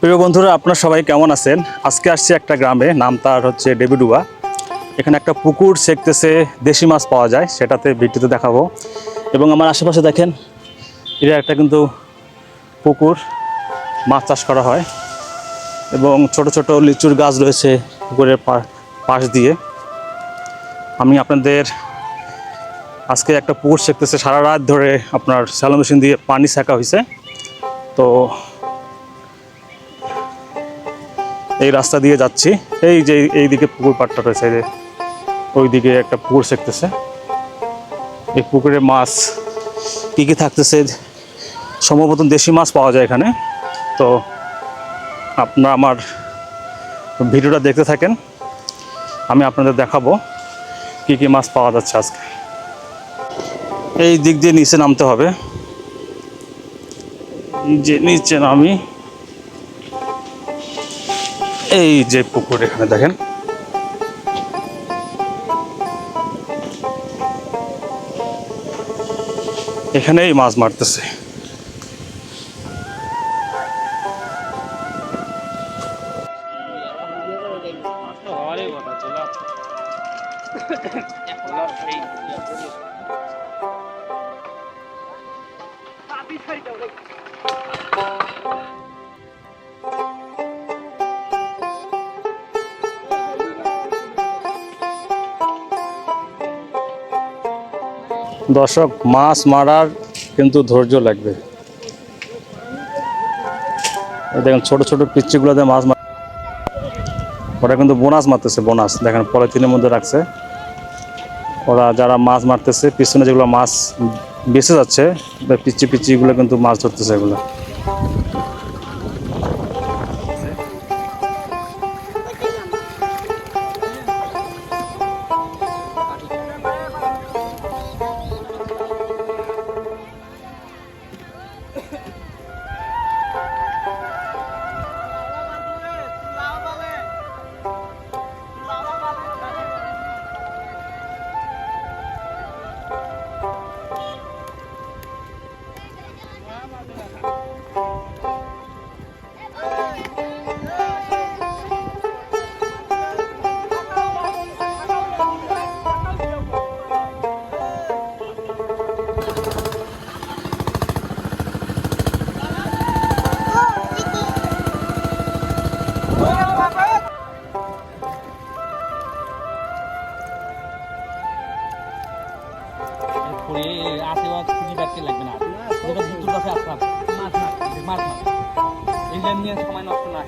প্রিয় বন্ধুরা, আপনারা সবাই কেমন আছেন? আজকে আসছি একটা গ্রামে, নাম তার হচ্ছে ডেবিডুয়া। এখানে একটা পুকুর সেকতেছে, দেশি মাছ পাওয়া যায়, সেটাতে ভিডিওতে দেখাবো। এবং আমার আশেপাশে দেখেন এটা একটা কিন্তু পুকুর, মাছ চাষ করা হয়। এবং ছোট ছোট লিচুর গাছ রয়েছে পুকুরের পাশ দিয়ে। আমি আপনাদের আজকে একটা পুকুর সেকতেছে, সারা রাত ধরে আপনার স্যালো মেশিন দিয়ে পানি সেকা হয়েছে। তো এই রাস্তা দিয়ে যাচ্ছি। এই যে এইদিকে পুকুর পাড়টা রয়েছে, এই যে ওইদিকে একটা পুকুর সেকতেছে। এই পুকুরে মাছ কী কী থাকতেছে? সম্ভবত দেশি মাছ পাওয়া যায় এখানে। তো আপনারা আমার ভিডিওটা দেখতে থাকেন। আমি আপনাদের দেখাবো কী কী মাছ পাওয়া যাচ্ছে আজকে। এই দিক দিয়ে নিচে নামতে হবে। যে নিচে নামি এই যে পুকুর এখানে দেখেন। এখানেই মাছ মারতেছে। দর্শক, মাছ মারার কিন্তু ধৈর্য লাগবে। দেখেন ছোট ছোট পিচ্ছিগুলোতে মাছ ওরা কিন্তু বোনাস মারতেছে, বোনাস। দেখেন পলিথিনের মধ্যে রাখছে। ওরা যারা মাছ মারতেছে, পিছনে যেগুলো মাছ বেঁচে যাচ্ছে পিচ্ছি পিচ্ছিগুলো কিন্তু মাছ ধরতেছে এগুলো। পরে আসে বা খুঁজি লাগবে না। যেটা ভিতর কাছে আসলাম মাছ মাছ মাছ মাছ। এই যে নিয়ে সময় নষ্ট না